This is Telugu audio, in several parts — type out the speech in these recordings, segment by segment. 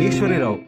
ఈశ్వరీరావు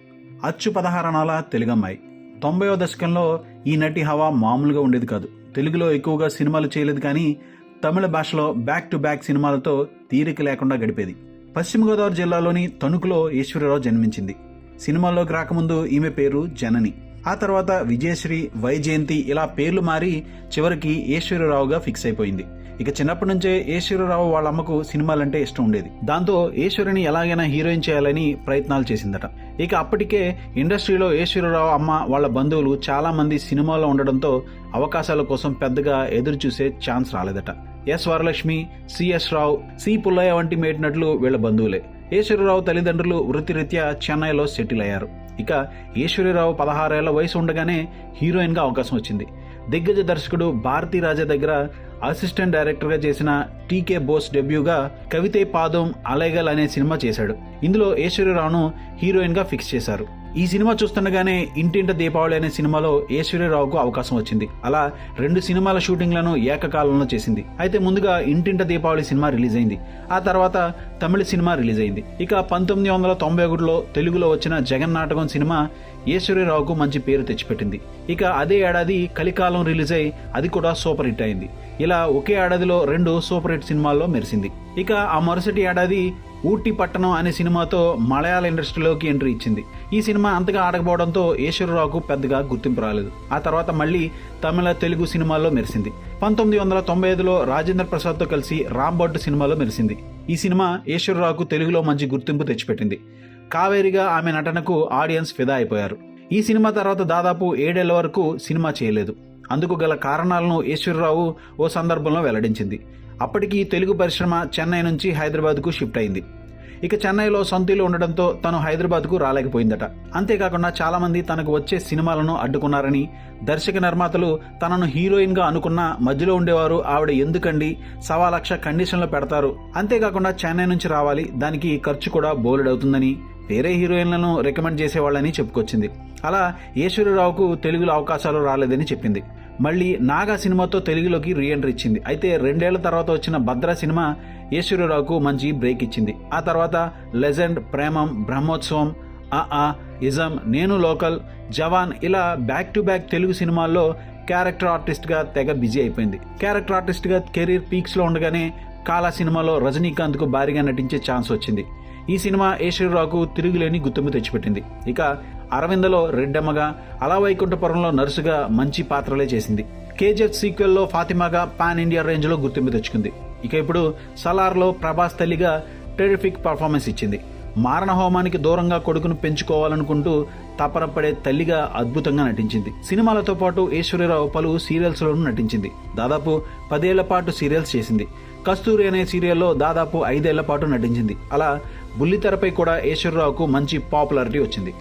అచ్చు పదహారణాల తెలుగమ్మాయి. తొంభైవ దశకంలో ఈ నటి హవా మామూలుగా ఉండేది కాదు. తెలుగులో ఎక్కువగా సినిమాలు చేయలేదు కానీ తమిళ భాషలో బ్యాక్ టు బ్యాక్ సినిమాలతో తీరిక లేకుండా గడిపేది. పశ్చిమ గోదావరి జిల్లాలోని తణుకులో ఈశ్వరరావు జన్మించింది. సినిమాల్లోకి రాకముందు ఈమె పేరు జనని. ఆ తర్వాత విజయశ్రీ వైజయంతి ఇలా పేర్లు మారి చివరికి ఈశ్వరరావుగా ఫిక్స్ అయిపోయింది. ఇక చిన్నప్పటి నుంచే ఈశ్వరరావు వాళ్ళ అమ్మకు సినిమాలంటే ఇష్టం ఉండేది. దాంతో ఈశ్వరిని ఎలాగైనా హీరోయిన్ చేయాలని ప్రయత్నాలు చేసిందట. ఇక అప్పటికే ఇండస్ట్రీలో ఈశ్వరరావు అమ్మ వాళ్ళ బంధువులు చాలా మంది సినిమాలో ఉండడంతో అవకాశాల కోసం పెద్దగా ఎదురు చూసే chance రాలేదట. S Varalakshmi C S Rao C Pullaiah వంటి మేటినట్లు వీళ్ళ బంధువులే. ఈశ్వరరావు తల్లిదండ్రులు వృత్తిరీత్యా చెన్నైలో సెటిల్ అయ్యారు. ఇక ఈశ్వరరావు పదహారేళ్ళ వయసు ఉండగానే హీరోయిన్గా అవకాశం వచ్చింది. దిగ్గజ దర్శకుడు భారతీ రాజా దగ్గర అసిస్టెంట్ డైరెక్టర్గా చేసిన టీకే బోస్ డెబ్యూగా కవితే పాదం అలైగల్ అనే సినిమా చేశాడు. ఇందులో ఈశ్వరరావును హీరోయిన్గా ఫిక్స్ చేశారు. ఈ సినిమా చూస్తుండగానే ఇంటింట దీపావళి అనే సినిమాలో ఈశ్వరరావుకు అవకాశం వచ్చింది. అలా రెండు సినిమాల షూటింగ్లను ఏకకాలంలో చేసింది. అయితే ముందుగా ఇంటింట దీపావళి సినిమా రిలీజ్ అయింది ఆ తర్వాత తమిళ సినిమా రిలీజ్ అయింది ఇక పంతొమ్మిది వందల తొంభై ఒకటిలో తెలుగులో వచ్చిన జగన్ నాటకం సినిమా ఈశ్వరరావుకు మంచి పేరు తెచ్చిపెట్టింది. ఇక అదే ఏడాది కలికాలం రిలీజ్ అయి అది కూడా సూపర్ హిట్ అయింది. ఇలా ఒకే ఏడాదిలో రెండు సూపర్ హిట్ సినిమాల్లో మెరిసింది. ఇక ఆ మరుసటి ఏడాది ఊటీ పట్టణం అనే సినిమాతో మలయాళ ఇండస్ట్రీలోకి ఎంట్రీ ఇచ్చింది. ఈ సినిమా అంతగా ఆడకపోవడంతో ఈశ్వరరావుకు పెద్దగా గుర్తింపు రాలేదు. ఆ తర్వాత మళ్ళీ తమిళ తెలుగు సినిమాల్లో మెరిసింది. పంతొమ్మిది వందల తొంభై ఐదులో రాజేంద్ర ప్రసాద్తో కలిసి రాంబర్డ్ సినిమాలో మెరిసింది. ఈ సినిమా ఈశ్వరరావుకు తెలుగులో మంచి గుర్తింపు తెచ్చిపెట్టింది. కావేరిగా ఆమె నటనకు ఆడియన్స్ ఫిదా అయిపోయారు. ఈ సినిమా తర్వాత దాదాపు ఏడేళ్ళ వరకు సినిమా చేయలేదు. అందుకు గల కారణాలను ఈశ్వరరావు ఓ సందర్భంలో వెల్లడించింది. అప్పటికి తెలుగు పరిశ్రమ చెన్నై నుంచి హైదరాబాద్కు షిఫ్ట్ అయింది. ఇక చెన్నైలో సొంతలు ఉండడంతో తను హైదరాబాద్కు రాలేకపోయిందట. అంతేకాకుండా చాలామంది తనకు వచ్చే సినిమాలను అడ్డుకున్నారని దర్శక నిర్మాతలు తనను హీరోయిన్గా అనుకున్న మధ్యలో ఉండేవారు ఆవిడ ఎందుకండి సవా లక్ష కండిషన్లో పెడతారు. అంతేకాకుండా చెన్నై నుంచి రావాలి దానికి ఖర్చు కూడా బోలెడవుతుందని వేరే హీరోయిన్లను రికమెండ్ చేసేవాళ్ళని చెప్పుకొచ్చింది. అలా ఈశ్వరరావుకు తెలుగులో అవకాశాలు రాలేదని చెప్పింది. మళ్ళీ నాగా సినిమాతో తెలుగులోకి రీఎంట్రీ ఇచ్చింది. అయితే రెండేళ్ళ తర్వాత వచ్చిన భద్ర సినిమా ఈశ్వరరావుకు మంచి బ్రేక్ ఇచ్చింది. ఆ తర్వాత లెజెండ్ ప్రేమం బ్రహ్మోత్సవం ఆ ఆ ఇజం నేను లోకల్ జవాన్ ఇలా బ్యాక్ టు బ్యాక్ తెలుగు సినిమాల్లో క్యారెక్టర్ ఆర్టిస్ట్గా తెగ బిజీ అయిపోయింది. క్యారెక్టర్ ఆర్టిస్ట్గా కెరీర్ పీక్స్లో ఉండగానే కాలా సినిమాలో రజనీకాంత్కు భారీగా నటించే ఛాన్స్ వచ్చింది. ఈ సినిమా ఈశ్వరరావుకు తిరుగులేని గుర్తింపు తెచ్చిపెట్టింది. ఇక అరవిందలో రెడ్డమ్మగా అలా వైకుంఠపురంలో నర్సుగా మంచి పాత్రలే చేసింది. కేజీఎఫ్ సీక్వెల్లో ఫాతిమాగా పాన్ ఇండియా రేంజ్లో గుర్తింపు తెచ్చుకుంది. ఇక ఇప్పుడు సలార్లో ప్రభాస్ తల్లిగా టెరిఫిక్ పర్ఫార్మెన్స్ ఇచ్చింది. మారణ హోమానికి దూరంగా కొడుకును పెంచుకోవాలనుకుంటూ తపనపడే తల్లిగా అద్భుతంగా నటించింది. సినిమాలతో పాటు ఈశ్వరరావు పలు సీరియల్స్లోనూ నటించింది. దాదాపు పదేళ్ళ పాటు సీరియల్స్ చేసింది. కస్తూరి అనే సీరియల్లో దాదాపు ఐదేళ్ళ పాటు నటించింది. అలా బుల్లితెరపై కూడా ఈశ్వరరావుకు మంచి పాపులారిటీ వచ్చింది.